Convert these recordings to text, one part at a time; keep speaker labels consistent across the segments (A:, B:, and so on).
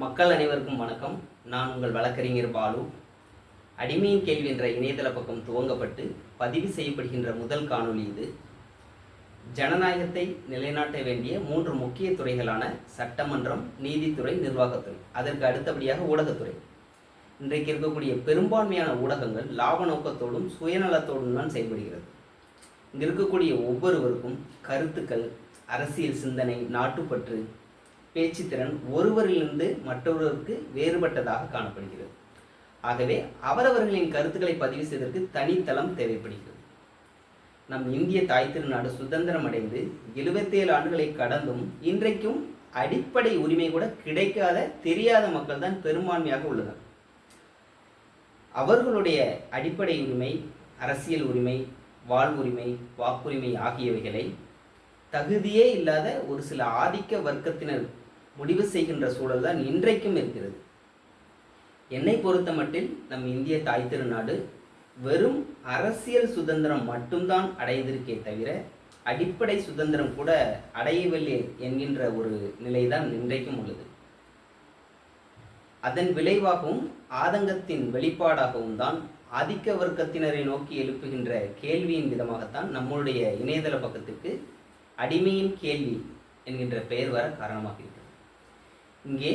A: மக்கள் அனைவருக்கும் வணக்கம். நான் உங்கள் வழக்கறிஞர் பாலு. அடிமையின் கேள்வி என்ற இணையதள பக்கம் துவங்கப்பட்டு பதிவு செய்யப்படுகின்ற முதல் காணொளி இது. ஜனநாயகத்தை நிலைநாட்ட வேண்டிய மூன்று முக்கிய துறைகளான சட்டமன்றம் நீதித்துறை நிர்வாகத்துறை. அதற்கு அடுத்தபடியாக ஊடகத்துறை. இன்றைக்கு இருக்கக்கூடிய பெரும்பான்மையான ஊடகங்கள் லாப நோக்கத்தோடும் சுயநலத்தோடும் தான் செயல்படுகிறது. இங்கே இருக்கக்கூடிய ஒவ்வொருவருக்கும் கருத்துக்கள் அரசியல் சிந்தனை நாட்டுப்பற்று பேச்சுத்திறன் ஒருவரிலிருந்து மற்றொருவருக்கு வேறுபட்டதாக காணப்படுகிறது. ஆகவே அவரவர்களின் கருத்துக்களை பதிவு செய்வதற்கு தனித்தளம் தேவைப்படுகிறது. நம் இந்திய தாய் திருநாடு சுதந்திரம் அடைந்து எழுபத்தேழு ஆண்டுகளை கடந்தும் இன்றைக்கும் அடிப்படை உரிமை கூட கிடைக்காத தெரியாத மக்கள் தான் பெரும்பான்மையாக உள்ளனர். அவர்களுடைய அடிப்படை உரிமை அரசியல் உரிமை வாழ்வுரிமை வாக்குரிமை ஆகியவைகளை தகுதியே இல்லாத ஒரு சில ஆதிக்க வர்க்கத்தினர் முடிவு செய்கின்ற சூழல் தான் இன்றைக்கும் இருக்கிறது. என்னை பொறுத்த மட்டில் நம் இந்திய தாய் திருநாடு வெறும் அரசியல் சுதந்திரம் மட்டும்தான் அடைந்திருக்கே தவிர அடிப்படை சுதந்திரம் கூட அடையவில்லை என்கின்ற ஒரு நிலைதான் இன்றைக்கும் உள்ளது. அதன் விளைவாகவும் ஆதங்கத்தின் வெளிப்பாடாகவும் தான் ஆதிக்க வர்க்கத்தினரை நோக்கி எழுப்புகின்ற கேள்வியின் விதமாகத்தான் நம்மளுடைய இணையதள பக்கத்துக்கு அடிமையின் கேள்வி என்கின்ற பெயர் வர காரணமாக இருக்கிறது. இங்கே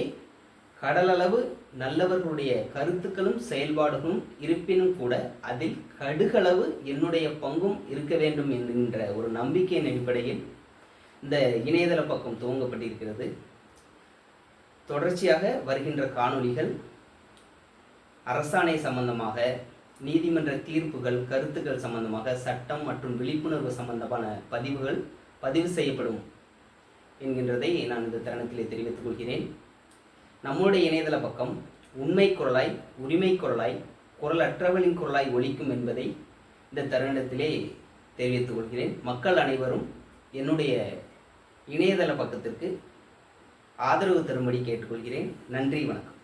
A: கடலளவு நல்லவர்களுடைய கருத்துக்களும் செயல்பாடுகளும் இருப்பினும் கூட அதில் கடுகளவு என்னுடைய பங்கும் இருக்க வேண்டும் என்கின்ற ஒரு நம்பிக்கையின் அடிப்படையில் இந்த இணையதள பக்கம் துவங்கப்பட்டிருக்கிறது. தொடர்ச்சியாக வருகின்ற காணொளிகள் அரசாணை சம்பந்தமாக நீதிமன்ற தீர்ப்புகள் கருத்துக்கள் சம்பந்தமாக சட்டம் மற்றும் விழிப்புணர்வு சம்பந்தமான பதிவுகள் பதிவு செய்யப்படும் என்கின்றதை நான் இந்த தருணத்திலே தெரிவித்துக் கொள்கிறேன். நம்முடைய இணையதள பக்கம் உண்மை குரலாய் உரிமை குரலாய் குரலற்றவளின் குரலாய் ஒழிக்கும் என்பதை இந்த தருணத்திலே தெரிவித்துக் கொள்கிறேன். மக்கள் அனைவரும் என்னுடைய இணையதள பக்கத்திற்கு ஆதரவு தரும்படி கேட்டுக்கொள்கிறேன். நன்றி வணக்கம்.